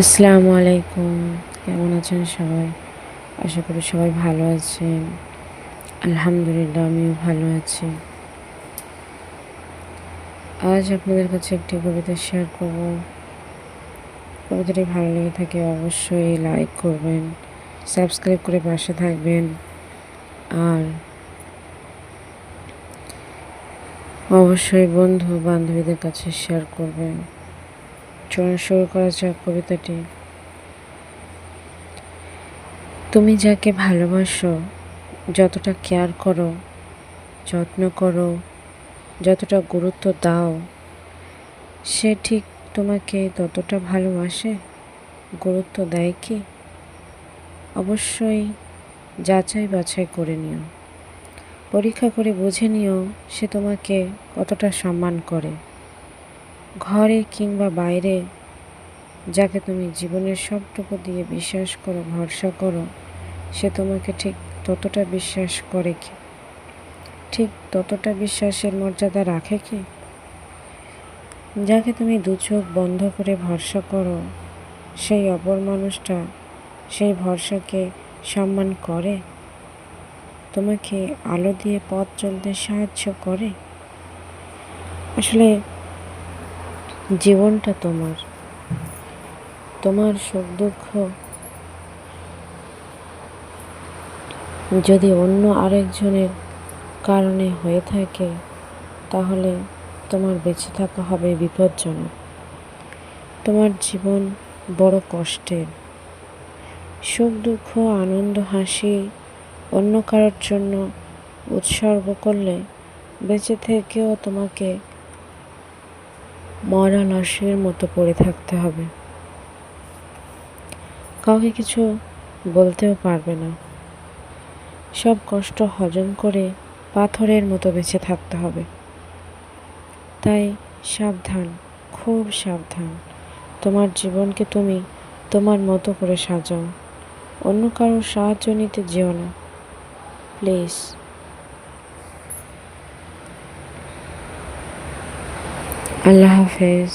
আসসালামু আলাইকুম। কেমন আছেন সবাই? আশা করি সবাই ভালো আছেন। আলহামদুলিল্লাহ, আমিও ভালো আছি। আজ আপনাদের কাছে একটি কবিতা শেয়ার করব। কবিতাটি ভালো লেগে থাকে অবশ্যই লাইক করবেন, সাবস্ক্রাইব করে পাশে থাকবেন। আর অবশ্যই বন্ধু বান্ধবীদের কাছে শেয়ার করবেন। চলুন শুরু করা যাক কবিতাটি। তুমি যাকে ভালোবাসো, যতটা কেয়ার করো, যত্ন করো, যতটা গুরুত্ব দাও, সে ঠিক তোমাকে ততটা ভালোবাসে, গুরুত্ব দেয় কি? অবশ্যই যাচাই বাছাই করে নিও। পরীক্ষা করে বুঝে নিও সে তোমাকে কতটা সম্মান করে। ঘরে কিংবা বাইরে, যাকে তুমি জীবনের সবটুকু দিয়ে বিশ্বাস করো, ভরসা করো, সে তোমাকে ঠিক ততটা বিশ্বাস করে কি? ঠিক ততটা বিশ্বাসের মর্যাদা রাখে কি? যাকে তুমি দু চোখ বন্ধ করে ভরসা করো, সেই অপর মানুষটা সেই ভরসাকে সম্মান করে? তোমাকে আলো দিয়ে পথ চলতে সাহায্য করে? আসলে জীবনটা তোমার। তোমার সুখ দুঃখ যদি অন্য আরেকজনের কারণে হয়ে থাকে, তাহলে তোমার বেঁচে থাকা হবে বিপজ্জনক। তোমার জীবন বড় কষ্টের। সুখ, দুঃখ, আনন্দ, হাসি অন্য কারোর জন্য উৎসর্গ করলে বেঁচে থেকেও তোমাকে মরা লাশের মতো পড়ে থাকতে হবে। কাউকে কিছু বলতেও পারবে না। সব কষ্ট হজম করে পাথরের মতো বেঁচে থাকতে হবে। তাই সাবধান, খুব সাবধান। তোমার জীবনকে তুমি তোমার মতো করে সাজাও। অন্য কারোর সাহায্য নিতে যেও না। প্লিজ। আল্লাহ হাফেজ।